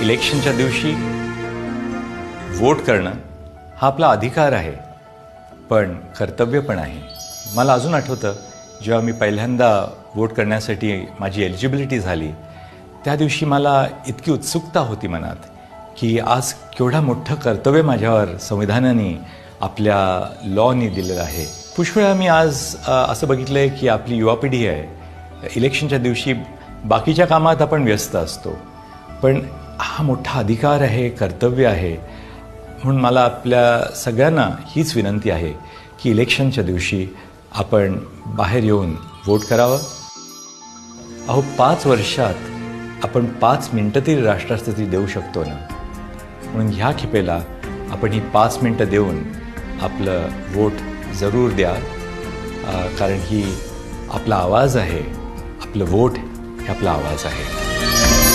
इलेक्शनच्या दिवशी वोट करणं हा आपला अधिकार आहे पण कर्तव्य पण आहे. मला अजून आठवतं जेव्हा मी पहिल्यांदा वोट करण्यासाठी माझी एलिजिबिलिटी झाली त्या दिवशी मला इतकी उत्सुकता होती मनात की आज केवढा मोठं कर्तव्य माझ्यावर संविधानाने आपल्या लॉनी दिलेलं आहे. पुष्कळा मी आज असं बघितलं आहे की आपली युवा पिढी आहे. इलेक्शनच्या दिवशी बाकीच्या कामात आपण व्यस्त असतो. पण हा मोठा अधिकार आहे कर्तव्य आहे. म्हणून मला आपल्या सगळ्यांना हीच विनंती आहे की इलेक्शनच्या दिवशी आपण बाहेर येऊन वोट करावं. अहो पाच वर्षात आपण पाच मिनटं तरी राष्ट्रस्थिती देऊ शकतो ना? म्हणून ह्या खेपेला आपण ही पाच मिनटं देऊन आपलं वोट जरूर द्या. कारण ही आपला आवाज आहे. आपलं वोट हे आपला आवाज आहे.